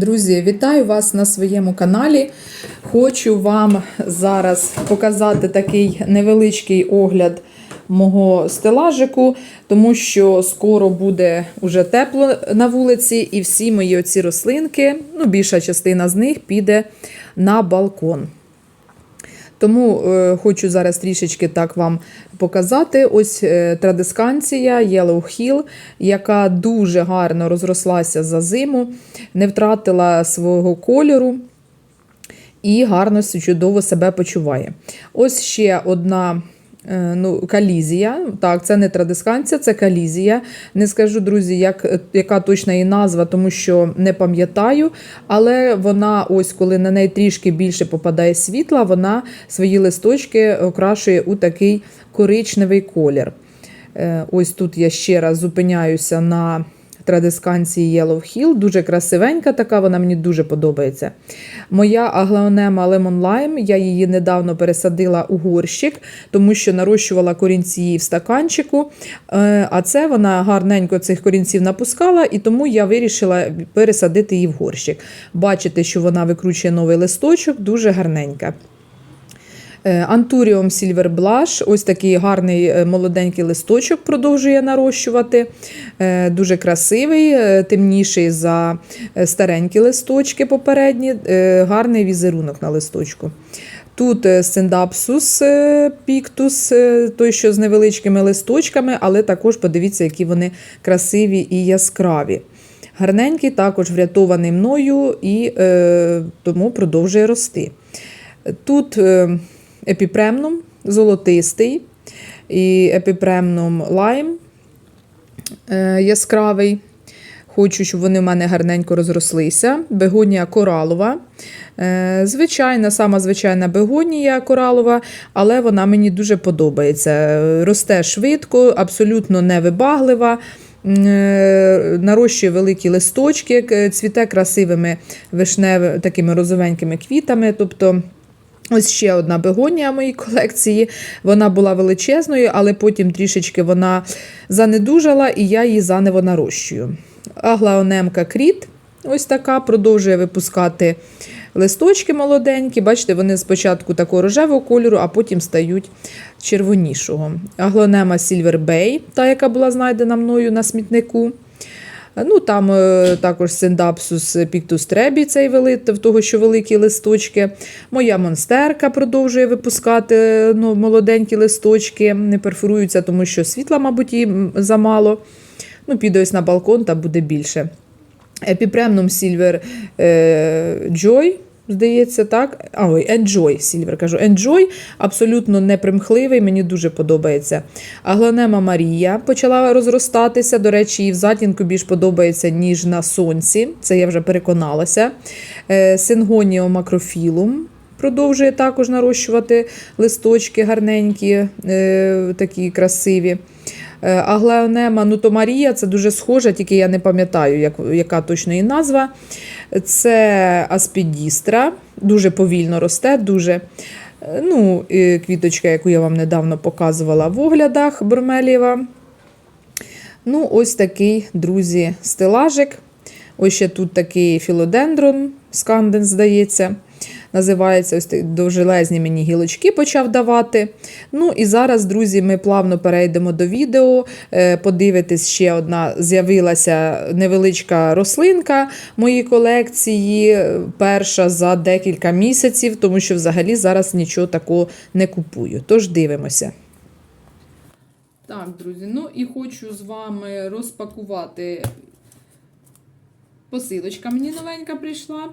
Друзі, вітаю вас на своєму каналі. Хочу вам зараз показати такий невеличкий огляд мого стелажику, тому що скоро буде уже тепло на вулиці, і всі мої оці рослинки, ну, більша частина з них піде на балкон. Тому е, хочу зараз трішечки так вам показати. Ось е, традисканція Yellow Hill, яка дуже гарно розрослася за зиму, не втратила свого кольору і гарно чудово себе почуває. Ось ще одна. Е, Ну, калізія. Так, це не традисканція, це калізія. Не скажу, друзі, як, яка точна її назва, тому що не пам'ятаю. Але вона, ось коли на неї трішки більше попадає світла, вона свої листочки окрашує у такий коричневий колір. Е, Ось тут я ще раз зупиняюся на традисканції Yellow Hill. Дуже красивенька така, вона мені дуже подобається. Моя аглаонема Lemon Lime, я її недавно пересадила у горщик, тому що нарощувала корінці в стаканчику. Е, А це вона гарненько цих корінців напускала, і тому я вирішила пересадити її в горщик. Бачите, що вона викручує новий листочок, дуже гарненька. Антуріум Silver Blush, ось такий гарний е, молоденький листочок продовжує нарощувати. Е, Дуже красивий, е, темніший за е, старенькі листочки попередні, е, гарний візерунок на листочку. Тут е, Синдапсус е, піктус, е, той, що з невеличкими листочками, але також подивіться, які вони красиві і яскраві. Гарненький, також врятований мною і е, тому продовжує рости. Тут е, епіпремнум золотистий і епіпремнум лайм е, яскравий. Хочу, щоб вони в мене гарненько розрослися. Бегонія коралова. Е, Звичайна, сама звичайна бегонія коралова, але вона мені дуже подобається. Росте швидко, абсолютно невибаглива. Е, Нарощує великі листочки, цвіте красивими вишневими такими розовенькими квітами. Тобто Ось ще одна бегонія моїй колекції. Вона була величезною, але потім трішечки вона занедужала, і я її заново нарощую. Аглаонемка кріт, ось така, продовжує випускати листочки молоденькі. Бачите, вони спочатку такого рожевого кольору, а потім стають червонішого. Аглонема Silver Bay, та, яка була знайдена мною на смітнику. Ну, Там е, також синдапсус піктус требі, цей велит, в того, що великі листочки. Моя монстерка продовжує випускати ну, молоденькі листочки, не перфоруються, тому що світла, мабуть, їм замало. Ну, піду ось на балкон, там буде більше. Епіпремнум Silver е, Joy, здається, так. А, ой, Enjoy Silver, кажу. Enjoy абсолютно непримхливий, мені дуже подобається. Аглонема Марія почала розростатися. До речі, їй в затінку більш подобається, ніж на сонці. Це я вже переконалася. Е, Сингоніо макрофілум. Продовжує також нарощувати листочки гарненькі, е, такі красиві. Е, Аглеонема нутомарія це дуже схожа, тільки я не пам'ятаю, як, яка точно її назва. Це аспідістра, дуже повільно росте, дуже. е, Ну, квіточка, яку я вам недавно показувала в оглядах Бормелєва. Ну, ось такий, друзі, стелажик. Ось ще тут такий філодендрон, сканден, здається. Називається ось довжелезні мені гілочки почав давати. Ну і зараз, друзі, ми плавно перейдемо до відео. Е, Подивитись, ще одна з'явилася невеличка рослинка моїй колекції. е, Перша за декілька місяців, тому що взагалі зараз нічого такого не купую. Тож дивимося. Так, друзі, ну і хочу з вами розпакувати. Посилочка мені новенька прийшла.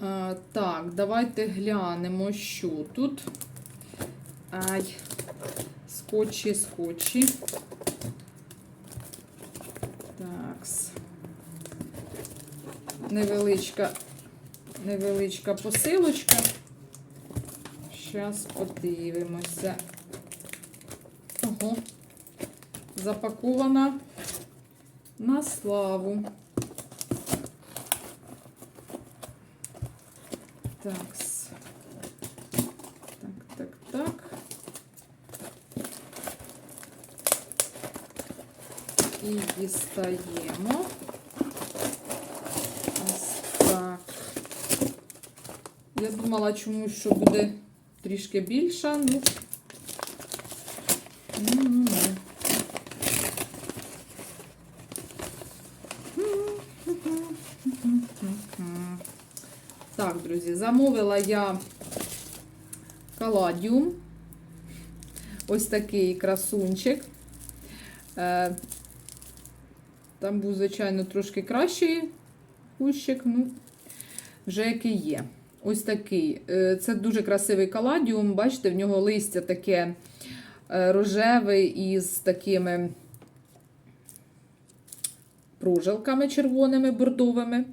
А, так, давайте глянемо, що тут. Ай, скотчі, скотчі. Такс. Невеличка, невеличка посилочка. Зараз подивимося. Ого. Запакована на славу. Такс. Так, так, так. І дістаємо. Ось так. Я думала чомусь, що буде трішки більша, ну. Друзі, замовила я каладіум. Ось такий красунчик. Е, Там був, звичайно, трошки кращий кущик, ну, вже який є. Ось такий. Е, Це дуже красивий каладіум. Бачите, в нього листя таке е, рожеве із такими прожилками червоними, бордовими.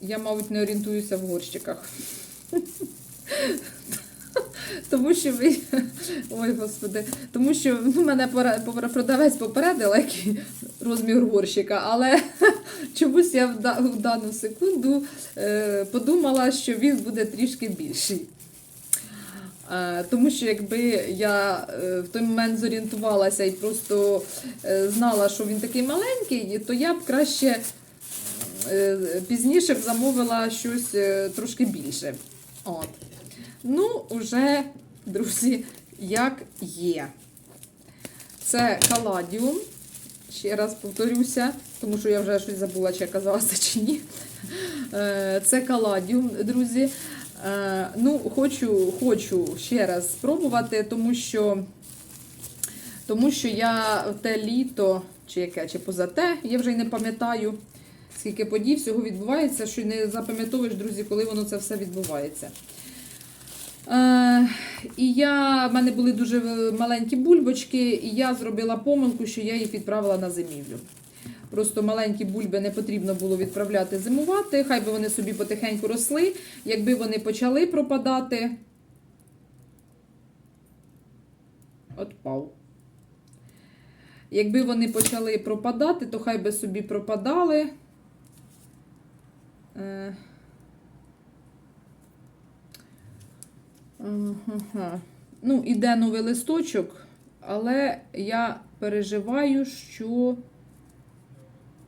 Я, мабуть, не орієнтуюся в горщиках. Тому що ви. Ой, господи, тому що ну, мене продавець попередила, який розмір горщика, але чомусь я в, да- в дану секунду е, подумала, що він буде трішки більший. Е, Тому що якби я е, в той момент зорієнтувалася і просто знала, що він такий маленький, то я б краще пізніше б замовила щось е, трошки більше. От. Ну, уже, друзі, як є. Це каладіум. Ще раз повторюся, тому що я вже щось забула, чи я казала це чи ні. Е, Це каладіум, друзі. Е, Ну, хочу, хочу ще раз спробувати, тому що, тому що я те літо, чи яке, чи поза те, я вже й не пам'ятаю, скільки подій всього відбувається, що не запам'ятовуєш, друзі, коли воно це все відбувається. Е, і я, в мене були дуже маленькі бульбочки, і я зробила помилку, що я їх відправила на зимівлю. Просто маленькі бульби не потрібно було відправляти зимувати, хай би вони собі потихеньку росли. Якби вони почали пропадати. Отпав. Якби вони почали пропадати, то хай би собі пропадали. Е. Ну, іде новий листочок, але я переживаю, що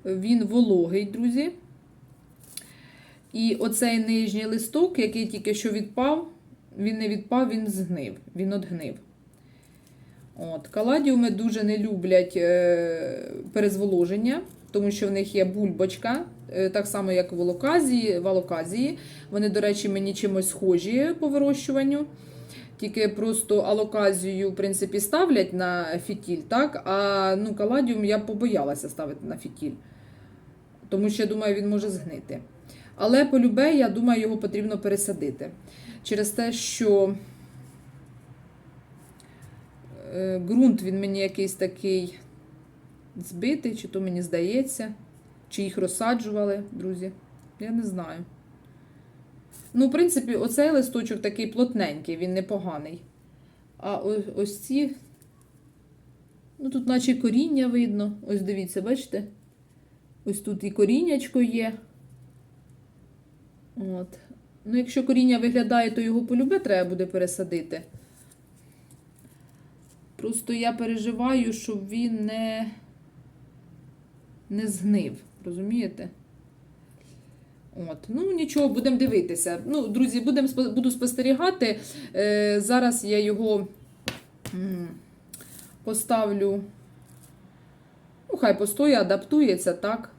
він вологий, друзі. І оцей нижній листок, який тільки що відпав, він не відпав, він згнив, він отгнив. От. Каладіуми дуже не люблять е, перезволоження, тому що в них є бульбочка, так само, як в алоказії, в алоказії. Вони, до речі, мені чимось схожі по вирощуванню. Тільки просто алоказію, в принципі, ставлять на фітіль, так? А ну, каладіум я побоялася ставити на фітіль. Тому що я думаю, він може згнити. Але по любе, я думаю, його потрібно пересадити. Через те, що е, ґрунт він мені якийсь такий збитий, чи то мені здається, чи їх розсаджували, друзі. Я не знаю. Ну, в принципі, оцей листочок такий плотненький, він непоганий. А ось, ці. Ну, тут, наче коріння видно. Ось дивіться, бачите? Ось тут і коріннячко є. От. Ну, якщо коріння виглядає, то його полюбе треба буде пересадити. Просто я переживаю, щоб він не, не згнив. Розумієте? От, ну нічого, будемо дивитися. Ну, друзі, будем, буду спостерігати. Е, зараз я його поставлю. Ну, хай постоє, адаптується, так.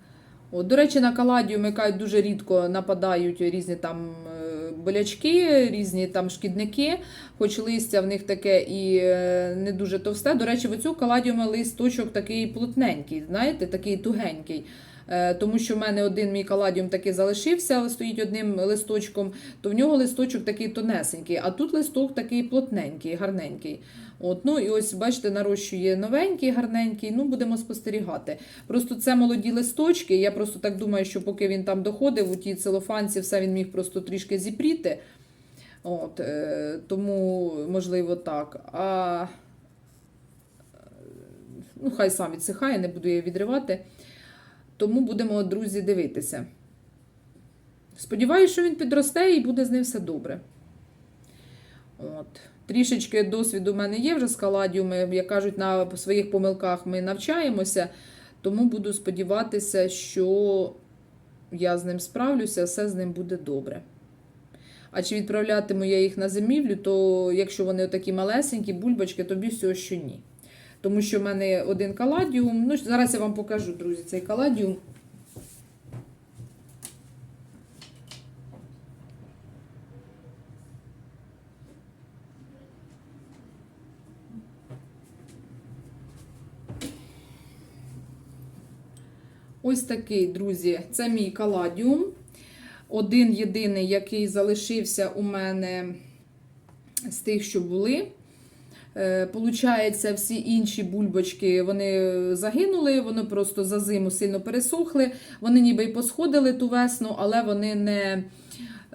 От, до речі, на каладіум кажуть, дуже рідко нападають різні там е, болячки, різні там шкідники, хоч листя в них таке і е, не дуже товсте. До речі, в цю каладіума листочок такий плотненький, знаєте, такий тугенький. Е, Тому що в мене один мій каладіум таки залишився, стоїть одним листочком, то в нього листочок такий тонесенький, а тут листок такий плотненький, гарненький. От, ну і ось, бачите, нарощує новенький, гарненький. Ну, будемо спостерігати. Просто це молоді листочки. Я просто так думаю, що поки він там доходив, у тій целофанці все він міг просто трішки зіпріти. От, е, тому, можливо, так. А ну, хай сам відсихає, не буду її відривати. Тому будемо, друзі, дивитися. Сподіваюся, що він підросте і буде з ним все добре. От. Трішечки досвіду в мене є вже з каладіуми. Як кажуть, на своїх помилках ми навчаємося, тому буду сподіватися, що я з ним справлюся, все з ним буде добре. А чи відправлятиму я їх на зимівлю, то якщо вони такі малесенькі, бульбочки, то більш всього, що ні. Тому що в мене один каладіум. Ну, зараз я вам покажу, друзі, цей каладіум. Ось такий, друзі, це мій каладіум. Один єдиний, який залишився у мене з тих, що були. Е, Получається, всі інші бульбочки вони загинули, вони просто за зиму сильно пересохли. Вони ніби й посходили ту весну, але вони не,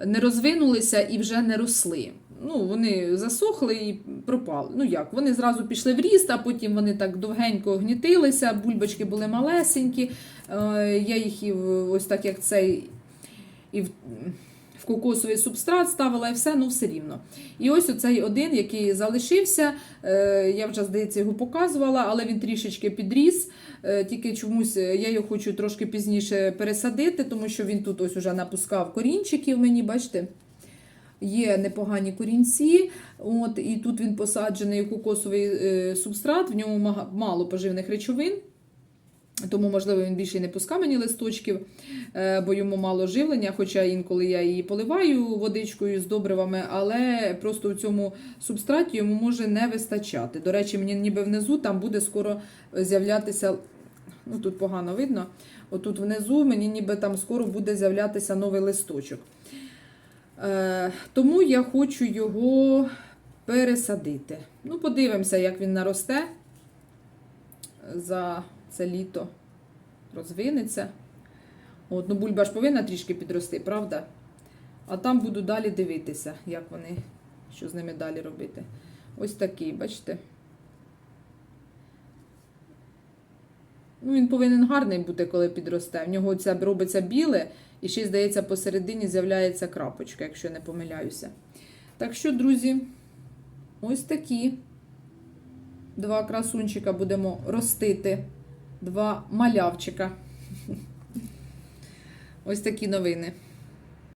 не розвинулися і вже не росли. Ну, вони засохли і пропали. Ну як, вони зразу пішли в ріст, а потім вони так довгенько гнітилися, бульбочки були малесенькі. Е, Я їх і ось так як цей і кокосовий субстрат ставила і все, ну все рівно. І ось оцей один, який залишився, е, я вже, здається, його показувала, але він трішечки підріс. Е, Тільки чомусь е, я його хочу трошки пізніше пересадити, тому що він тут ось уже напускав корінчиків мені, бачите? Є непогані корінці, от, і тут він посаджений кокосовий субстрат, в ньому мало поживних речовин. Тому, можливо, він більше не пускав мені листочків, е, бо йому мало живлення, хоча інколи я її поливаю водичкою з добривами, але просто у цьому субстраті йому може не вистачати. До речі, мені ніби внизу там буде скоро з'являтися. Ну, тут погано видно. Отут внизу мені ніби там скоро буде з'являтися новий листочок. Е, тому я хочу його пересадити. Ну, подивимося, як він наросте за це літо розвинеться. От, ну, бульба ж повинна трішки підрости, правда? А там буду далі дивитися, як вони, що з ними далі робити. Ось такий, бачите? Ну, він повинен гарний бути, коли підросте. В нього це робиться біле, і ще, здається, посередині з'являється крапочка, якщо не помиляюся. Так що, друзі, ось такі два красунчика будемо ростити. Два малявчика. Ось такі новини.